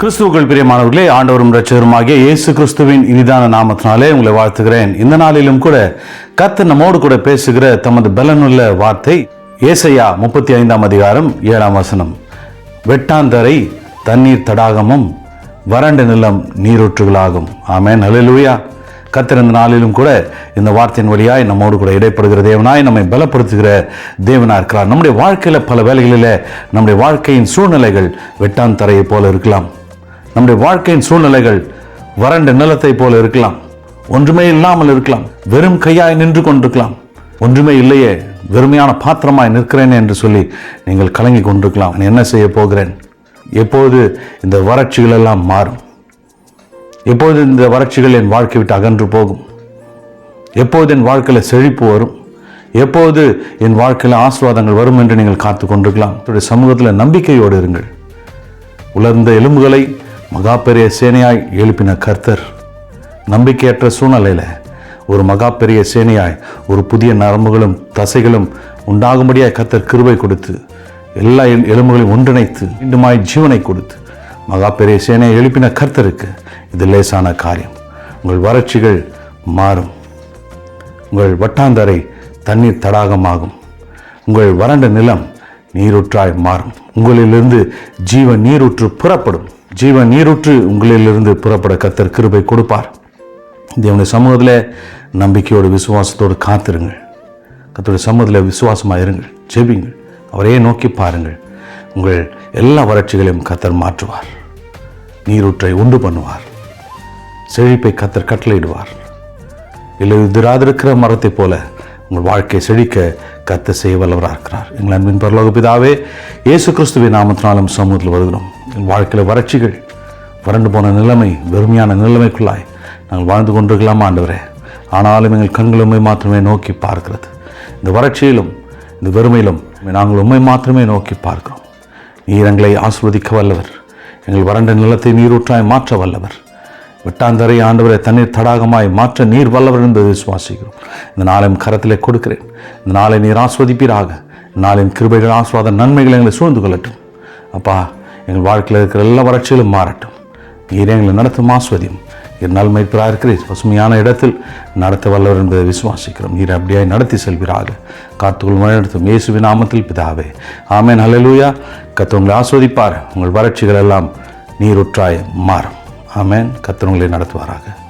கிறிஸ்துவுக்குள் பிரியமானவர்களே ஆண்டவரும் ரட்சகருமாகிய இயேசு கிறிஸ்துவின் இனிதான நாமத்தினாலே உங்களை வாழ்த்துகிறேன். இந்த நாளிலும் கூட கத்து நம்மோடு கூட பேசுகிற தமது பலனுள்ள வார்த்தை ஏசையா முப்பத்தி ஐந்தாம் அதிகாரம் ஏழாம் வசனம். வெட்டாந்தரை தண்ணீர் தடாகமும் வறண்ட நிலம் நீரூற்றுகளாகும். ஆமேன். ஹalleluya. கர்த்தர் இந்த நாளிலும் கூட இந்த வார்த்தையின் வழியாய் நம்மோடு கூட இடைப்படுகிற தேவனாய் நம்மை பலப்படுத்துகிற தேவனாக இருக்கிறார். நம்முடைய வாழ்க்கையில் பல வேலைகளில் நம்முடைய வாழ்க்கையின் சூழ்நிலைகள் வெட்டாந்தரையை போல இருக்கலாம். நம்முடைய வாழ்க்கையின் சூழ்நிலைகள் வறண்ட நிலத்தை போல இருக்கலாம். ஒன்றுமே இல்லாமல் இருக்கலாம். வெறும் கையாய் நின்று கொண்டிருக்கலாம். ஒன்றுமே இல்லையே வெறுமையான பாத்திரமாய் நிற்கிறேன் என்று சொல்லி நீங்கள் கலங்கி கொண்டிருக்கலாம். நான் என்ன செய்ய போகிறேன்? எப்போது இந்த வறட்சிகள் எல்லாம் மாறும்? எப்போது இந்த வறட்சிகள் என் வாழ்க்கை விட்டு அகன்று போகும்? எப்போது என் வாழ்க்கையில் செழிப்பு வரும்? எப்போது என் வாழ்க்கையில் ஆசீர்வாதங்கள் வரும் என்று நீங்கள் காத்து கொண்டிருக்கலாம். சமூகத்தில் நம்பிக்கையோடு இருங்கள். உலர்ந்த எலும்புகளை மகா பெரிய சேனையாய் எழுப்பின கர்த்தர் நம்பிக்கையற்ற சூழ்நிலையில் ஒரு மகா பெரிய சேனையாய் ஒரு புதிய நரம்புகளும் தசைகளும் உண்டாகும்படியாய் கர்த்தர் கிருபை கொடுத்து எல்லா எலும்புகளையும் ஒன்றிணைத்து மீண்டுமாய் ஜீவனை கொடுத்து மகா பெரிய சேனையை எழுப்பின கர்த்தருக்கு இது லேசான காரியம். உங்கள் வறட்சிகள் மாறும். உங்கள் வட்டாந்தரை தண்ணீர் தடாகமாகும். உங்கள் வறண்ட நிலம் நீரூற்றாய் மாறும். உங்களிலிருந்து ஜீவ நீரூற்று புறப்படும். ஜீவ நீரூற்று உங்களிலிருந்து புறப்பட கத்தர் கிருபை கொடுப்பார். தேவனுடைய சமூகத்தில் நம்பிக்கையோடு விசுவாசத்தோடு காத்திருங்கள். கத்தருடைய சமூகத்தில் விசுவாசமாக இருங்கள். ஜெபிங்கள். அவரையே நோக்கி பாருங்கள். உங்கள் எல்லா வறட்சிகளையும் கத்தர் மாற்றுவார். நீரூற்றை உண்டு பண்ணுவார். செழிப்பை கத்தர் கட்டளையிடுவார். இல்லை எதிராதிருக்கிற மரத்தைப் போல உங்கள் வாழ்க்கையை செழிக்க கத்த செய்ய வல்லவராக இருக்கிறார் எங்கள் அன்பின் பரலோக பிதாவே இயேசு கிறிஸ்துவின் நாமத்தினாலும் சமூகத்தில் வருகிறோம். என் வாழ்க்கையில் வறட்சிகள் வறண்டு போன நிலைமை வெறுமையான நிலைமைக்குள்ளாய் நாங்கள் வாழ்ந்து கொண்டிருக்கலாமா ஆண்டவரே? ஆனாலும் எங்கள் கண்கள் உண்மை மாத்திரமே நோக்கி பார்க்கிறது. இந்த வறட்சியிலும் இந்த வெறுமையிலும் நாங்கள் உண்மை மாத்திரமே நோக்கி பார்க்கிறோம். நீர் எங்களை ஆஸ்வதிக்க வல்லவர். எங்கள் வறண்ட நிலத்தை நீரூற்றாய் மாற்ற வல்லவர். வெட்டாந்தரை ஆண்டவரை தண்ணீர் தடாகமாய் மாற்ற நீர் வல்லவர் என்பதை விசுவாசிக்கிறோம். இந்த நாளையும் கரத்திலே கொடுக்கிறேன். இந்த நாளை நீர் ஆஸ்வதிப்பீராக. நாளின் கிருபைகள் ஆஸ்வாத நன்மைகள் எங்களை சூழ்ந்து கொள்ளட்டும். அப்பா எங்கள் வாழ்க்கையில் இருக்கிற எல்லா வறட்சிகளும் மாறட்டும். நீர் எங்களை நடத்தும் ஆஸ்வதியும். இருந்தாலும் நல்மைப்பராக இருக்கிறீர் பசுமையான இடத்தில் நடத்த வல்லவர் என்பதை விசுவாசிக்கிறோம். நீர் அப்படியாய் நடத்தி செல்வீராக. காத்துக்குள் வழிநடத்தும் இயேசுவின் நாமத்தில் பிதாவே. ஆமேன். ஹalleluya. கர்த்தர் உங்களை ஆஸ்வதிப்பார் உங்கள் வறட்சிகள் எல்லாம் நீருற்றாய் மாறும். ஆமேன். கத்தவங்களை நடத்துவாராக.